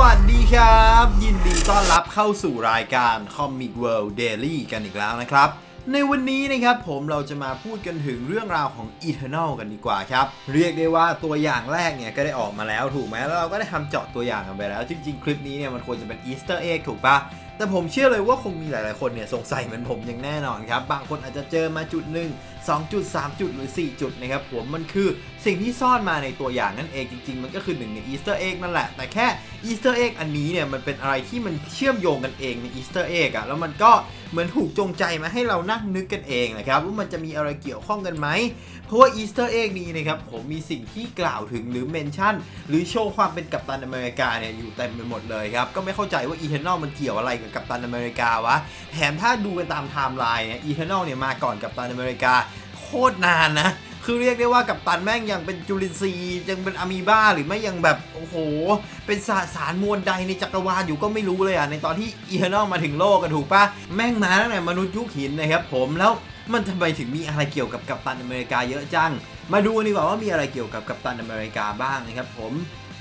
วัสดีครับ ยินดีต้อนรับเข้าสู่รายการ Comic World Daily กันอีกแล้วนะครับ ในวันนี้นะครับผมเราจะมาพูดกันถึงเรื่องราวของ Eternal กันดีกว่าครับ เรียกได้ว่าตัวอย่างแรกเนี่ยก็ได้ออกมาแล้วถูกไหมแล้วเราก็ได้ทำเจาะตัวอย่างกันไปแล้ว จริง ๆ คลิปนี้เนี่ยมันควรจะเป็น Easter egg ถูกปะแต่ผมเชื่อเลยว่าคงมีหลาย ๆ คนเนี่ยสงสัยเหมือนผมอย่างแน่นอนครับ บางคนอาจจะเจอมาจุดหนึ่ง 2จุด3จุดหรือ 4 จุดนะครับผมมันคือสิ่งที่ซ่อนมาในตัวอย่างนั่นเองจริง ๆ มันก็คือหนึ่งใน Easter egg นั่นแหละ แต่แค่ Easter egg อันนี้เนี่ยมันเป็นอะไรที่มันเชื่อมโยงกันเองใน Easter egg อะแล้วมันก็เหมือนถูกจงใจมาให้เรานั่งนึกกันเองนะครับว่ามันจะมีอะไรเกี่ยวข้องกันไหมเพราะว่า Easter egg นี้นะครับผมมีสิ่งที่กล่าวถึงหรือเมนชั่น หรือโชว์ความเป็นกัปตันอเมริกาเนี่ยอยู่เต็มไปหมดเลยครับก็ไม่เข้าใจว่า Eternal มันเกี่ยวอะไรกับกัปตันอเมริกาวะแถมถ้าดูกันตามไทม์ไลน์เนี่ย Eternal เนี่ยมาก่อนกัปตันอเมริกา โคตรนานนะ คือเรียกได้ว่ากัปตันแม่งยังเป็นจุลินทรีย์ยังเป็นอะมีบ้าหรือไม่ยังแบบโอ้โห เป็นสาสารมวลใดในจักรวาลอยู่ก็ไม่รู้เลยอะในตอนที่อีเทอร์นอลมาถึงโลกกันถูกปะแม่งมาตั้งแต่มนุษย์ยุคหินนะครับผมแล้วมันทำไมถึงมีอะไรเกี่ยวกับกัปตันอเมริกาเยอะจัง มาดูกันดีกว่าว่ามีอะไรเกี่ยวกับกัปตันอเมริกาบ้างนะครับผม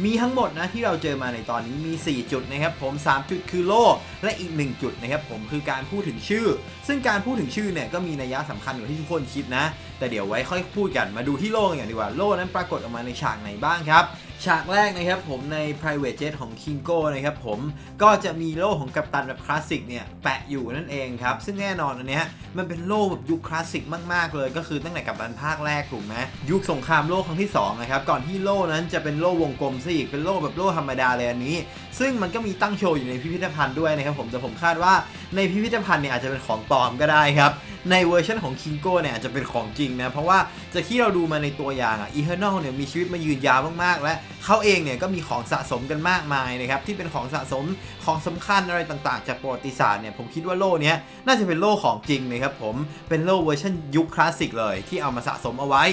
มีทั้งหมดนะที่เราเจอมาในตอนนี้มี 4 จุดนะครับผม 3 จุดคือโล่และอีก 1 จุดนะครับผมคือการพูดถึงชื่อ ซึ่งการพูดถึงชื่อเนี่ยก็มีนัยยะสำคัญอยู่าที่ทุกคนคิดนะ แต่เดี๋ยวไว้ค่อยพูดกันมาดูที่โล่กันก่อนดีกว่าโล่นั้นปรากฏออกมาในฉากไหนบ้างครับ ฉากแรกนะครับผมใน private jet ของ Kingo นะครับผมก็จะมีโล่ของกัปตันแบบคลาสสิกเนี่ยแปะอยู่นั่นเองครับ ซึ่งแน่นอนอันเนี้ยมันเป็นโล่แบบยุคคลาสสิกมากๆเลยก็คือตั้งแต่กัปตันภาคแรกถูกไหมยุคสงครามโลกครั้งที่สองนะครับก่อนที่โล่นั้นจะเป็นโล่วงกลมซะอีกเป็นโล่แบบโล่ธรรมดาเลยอันนี้ ซึ่งมันก็มีตั้งโชว์อยู่ในพิพิธภัณฑ์ด้วยนะครับผมแต่ผมคาดว่าในพิพิธภัณฑ์เนี่ยอาจจะเป็นของปลอมก็ได้ครับ ในเวอร์ชันของคิงโก้เนี่ยอาจจะเป็นของจริงนะ เพราะว่าจากที่เราดูมาในตัวอย่างอะอีเทอร์นอลเนี่ยมีชีวิตมายืนยาวมากๆ และเขาเองเนี่ยก็มีของสะสมกันมากมายนะครับ ที่เป็นของสะสมของสำคัญอะไรต่างๆ จากประวัติศาสตร์เนี่ยผมคิดว่าโล่เนี้ยน่าจะเป็นโล่ของจริงนะครับผมเป็นโล่เวอร์ชันยุคคลาสสิกเลยที่เอามาสะสมเอาไว้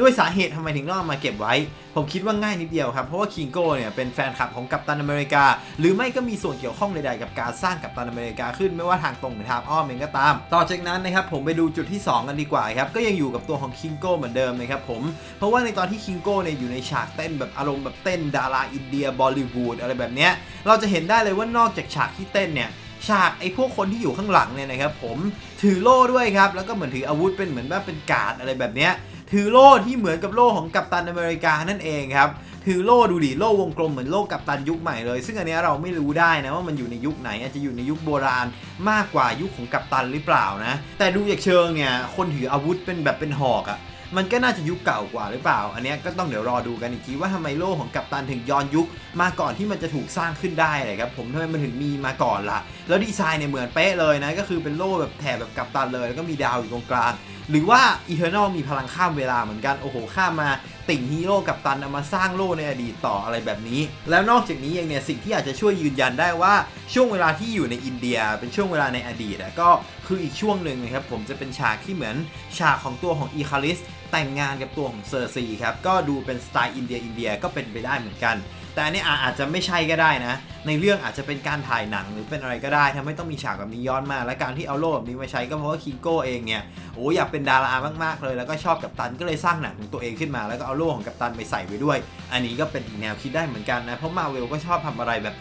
ด้วยสาเหตุทำไมถึงต้องเอามาเก็บไว้ ผมคิดว่าง่ายนิดเดียวครับ เพราะว่าคิงโก้เนี่ยเป็นแฟนคลับของกัปตันอเมริกา หรือไม่ก็มีส่วนเกี่ยวข้องใดๆกับการสร้างกัปตันอเมริกาขึ้นไม่ว่าทางตรงหรือทางอ้อมเองก็ตาม ต่อจากนั้นนะครับผมไปดูจุดที่ 2 กันดีกว่าครับก็ยังอยู่กับตัวของคิงโก้เหมือนเดิมนะครับผมเพราะว่าในตอนที่คิงโก้เนี่ยอยู่ในฉากเต้นแบบอารมณ์แบบเต้นดาราอินเดียบอลิวูดอะไรแบบเนี้ยเราจะเห็นได้เลยว่านอกจากฉากที่เต้นเนี่ย ฉากไอ้พวกคนที่อยู่ข้างหลังเนี่ยนะครับผมถือโล่ด้วยครับ แล้วก็เหมือนถืออาวุธเป็นเหมือนว่าเป็นกาดอะไรแบบเนี้ยถือโล่ที่เหมือนกับโล่ของกัปตันอเมริกานั่นเองครับถือโล่ดูดิโล่วงกลมเหมือนโล่กัปตันยุคใหม่เลย ซึ่งอันเนี้ยเราไม่รู้ได้นะว่ามันอยู่ในยุคไหนอาจจะอยู่ในยุคโบราณมากกว่ายุคของกัปตันหรือเปล่านะ แต่ดูจากเชิงเนี่ยคนถืออาวุธเป็นแบบเป็นหอกอะ มันก็น่าจะยุคเก่ากว่าหรือเปล่า อันนี้ก็ต้องเดี๋ยวรอดูกันอีกทีว่าทำไมโล่ของกัปตันถึงย้อนยุค มาก่อนที่มันจะถูกสร้างขึ้นได้เลยครับผมทำไมมันถึงมีมาก่อนล่ะ แล้วดีไซน์เนี่ยเหมือนเป๊ะเลยนะก็คือเป็นโล่แบบแถบแบบกัปตันเลยแล้วก็มีดาวอยู่ตรงกลางหรือว่าอีเทอร์นอลมีพลังข้ามเวลาเหมือนกัน โอ้โห ข้ามมาติ่งฮีโร่กัปตันเอามาสร้างโล่ในอดีตต่ออะไรแบบนี้ แล้วนอกจากนี้เองเนี่ย สิ่งที่อาจจะช่วยยืนยันได้ว่า ช่วงเวลาที่อยู่ในอินเดีย เป็นช่วงเวลาในอดีตอะก็คืออีกช่วงหนึ่งนะครับผมจะเป็นฉากที่เหมือนฉากของตัวของอีคาริสแต่งงานกับตัวของเซอร์ซีครับก็ดูเป็นสไตล์อินเดียอินเดียก็เป็นไปได้เหมือนกัน แต่อันนี้อาจจะไม่ใช่ก็ได้นะ ในเรื่องอาจจะเป็นการถ่ายหนังหรือเป็นอะไรก็ได้ทำให้ต้องมีฉากแบบนี้ย้อนมา และการที่เอาโล่แบบนี้มาใช้ก็เพราะว่าคิงโก้เองเนี่ยโอ้อยากเป็นดารามากๆเลย แล้วก็ชอบกัปตันก็เลยสร้างหนังของตัวเองขึ้นมา แล้วก็เอาโล่ของกัปตันไปใส่ไว้ด้วย อันนี้ก็เป็นอีกแนวคิดได้เหมือนกันนะเพราะมาเวลก็ชอบทำอะไรแบบ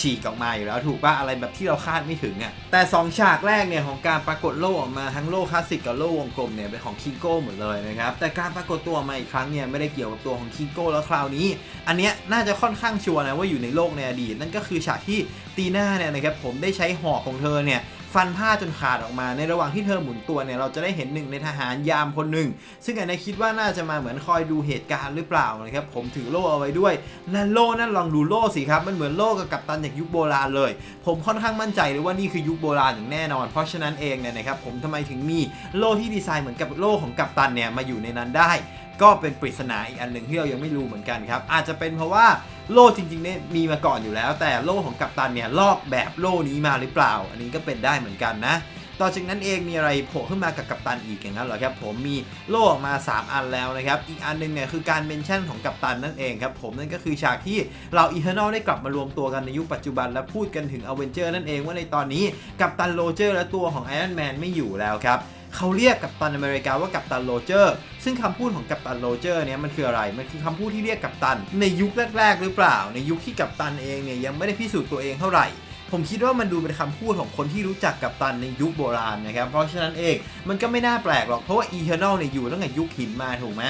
ฉีกๆออกมาอยู่แล้วถูกป่ะอะไรแบบที่เราคาดไม่ถึงอะ่ะแต่สองฉากแรกเนี่ยของการปรากฏโล่ออกมาทั้งโล่คลาสสิกกับโล่วงกลมเนี่ยเป็นของคิงโก้หมดเลยนะครับแต่การปรากฏตัวมาอีกครั้งเนี่ยไม่ได้เกี่ยวกับตัวของคิงโก้แล้วคราวนี้ อันเนี้ยน่าจะค่อนข้างชัวร์นะว่าอยู่ในโลกในอดีตนั่นก็คือฉากที่ตีน่าเนี่ยนะครับผมได้ใช้หอกของเธอเนี่ย ฟันผ้าจนขาดออกมา ในระหว่างที่เธอหมุนตัวเนี่ยเราจะได้เห็นหนึ่งในทหารยามคนหนึ่ง ซึ่งอันนี้คิดว่าน่าจะมาเหมือนคอยดูเหตุการณ์หรือเปล่านะครับผมถือโล่เอาไว้ด้วยและโล่นั่นลองดูโล่สิครับมันเหมือนโล่กับกัปตันจากยุคโบราณเลย ผมค่อนข้างมั่นใจเลยว่านี่คือยุคโบราณอย่างแน่นอน เพราะฉะนั้นเองเนี่ยนะครับผมทำไมถึงมีโล่ที่ดีไซน์เหมือนกับโล่ของกัปตันเนี่ยมาอยู่ในนั้นได้ ก็เป็นปริศนาอีกอันหนึ่งที่เรายังไม่รู้เหมือนกันครับ อาจจะเป็นเพราะว่าโล่จริงๆเนี่ยมีมาก่อนอยู่แล้ว แต่โล่ของกัปตันเนี่ยลอกแบบโล่นี้มาหรือเปล่า อันนี้ก็เป็นได้เหมือนกันนะต่อจากนั้นเองมีอะไรโผล่ขึ้นมากับกัปตันอีกอย่างนั้นเหรอครับผมมีโล่ออกมา 3 อันแล้วนะครับ อีกอันหนึงเนี่ยคือการเมนชั่นของกัปตันนั่นเองครับผมนั่นก็คือฉากที่เราอีเทอร์นอลได้กลับมารวมตัวกันในยุคปัจจุบัน และพูดกันถึงอเวนเจอร์นั่นเองว่าในตอนนี้กัปตันโรเจอร์และตัวของไอรอนแมนไม่อยู่แล้วครับ เขาเรียกกัปตันอเมริกาว่ากัปตันโรเจอร์ซึ่งคำพูดของกัปตันโรเจอร์เนี่ยมันคืออะไรมันคือคำพูดที่เรียกกัปตัน ในยุคแรก ๆ หรือเปล่า ในยุคที่กัปตันเองเนี่ยยังไม่ได้พิสูจน์ตัวเองเท่าไหร่ผมคิดว่ามันดูเป็นคำพูดของคนที่รู้จักกัปตันในยุคโบราณนะครับ เพราะฉะนั้นเองมันก็ไม่น่าแปลกหรอก เพราะว่าอีเทอร์นอลเนี่ยอยู่ตั้งแต่ยุคหินมาถูกไหม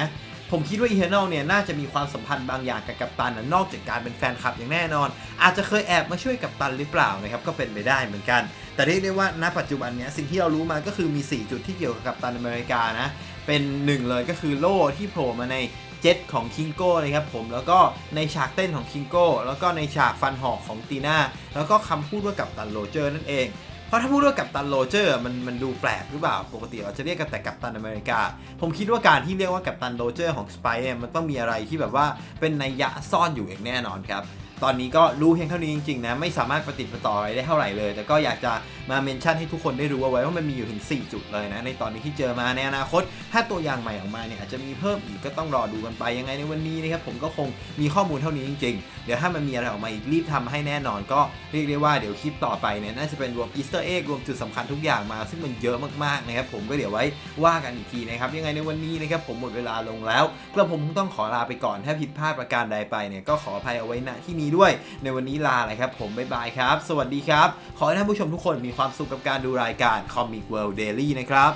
ผมคิดว่า Eternal เนี่ยน่าจะมีความสัมพันธ์บางอย่างกับกัปตันนะนอกจากการเป็นแฟนคลับอย่างแน่นอน อาจจะเคยแอบมาช่วยกัปตันหรือเปล่านะครับก็เป็นไปได้เหมือนกัน แต่เรียกได้ว่าณปัจจุบันเนี้ยสิ่งที่เรารู้มาก็คือมี 4 จุดที่เกี่ยวกับกัปตันอเมริกานะเป็นหนึ่งเลยก็คือโล่ที่โผล่มาในเจ็ตของคิงโก้นะครับผมแล้วก็ในฉากเต้นของคิงโก้แล้วก็ในฉากฟันหอกของตีน่าแล้วก็คำพูดว่ากัปตันโรเจอร์นั่นเอง เพราะถ้าพูดว่ากัปตันโรเจอร์มันมันดูแปลกหรือเปล่าปกติเราจะเรียกกันแต่กัปตันอเมริกา ผมคิดว่าการที่เรียกว่ากัปตันโรเจอร์ของสไปเนี่ยมันต้องมีอะไรที่แบบว่าเป็นนัยยะซ่อนอยู่อย่างแน่นอนครับ ตอนนี้ก็รู้เพียงเท่านี้จริงๆนะไม่สามารถประติดประต่ออะไรได้เท่าไหร่เลย แต่ก็อยากจะมาเมนชั่นให้ทุกคนได้รู้เอาไว้ว่ามันมีอยู่ถึง 4 จุดเลยนะในตอนนี้ที่เจอมาในอนาคต ถ้าตัวอย่างใหม่ออกมาเนี่ยอาจจะมีเพิ่มอีกก็ต้องรอดูกันไปยังไงในวันนี้นะครับผมก็คงมีข้อมูลเท่านี้จริงๆ เดี๋ยวถ้ามันมีอะไรออกมาอีกรีบทำให้แน่นอน ก็เรียกได้ว่าเดี๋ยวคลิปต่อไปเนี่ยน่าจะเป็นรวมอีสเตอร์เอ็กรวมจุดสำคัญทุกอย่างมา ซึ่งมันเยอะมากๆนะครับผมก็เดี๋ยวไว้ว่ากันอีกทีนะครับยังไงในวันนี้นะครับผมหมดเวลาลงแล้วกระผมต้องขอลาไปก่อนถ้าผิดพลาดประการใดไปเนี่ยก็ขออภัยเอาไว้ณที่นี้ด้วย ในวันนี้ลาเลยครับผมบ๊ายบายครับ สวัสดีครับ ขอให้ท่านผู้ชมทุกคนมีความสุขกับการดูรายการ Comic World Daily นะครับ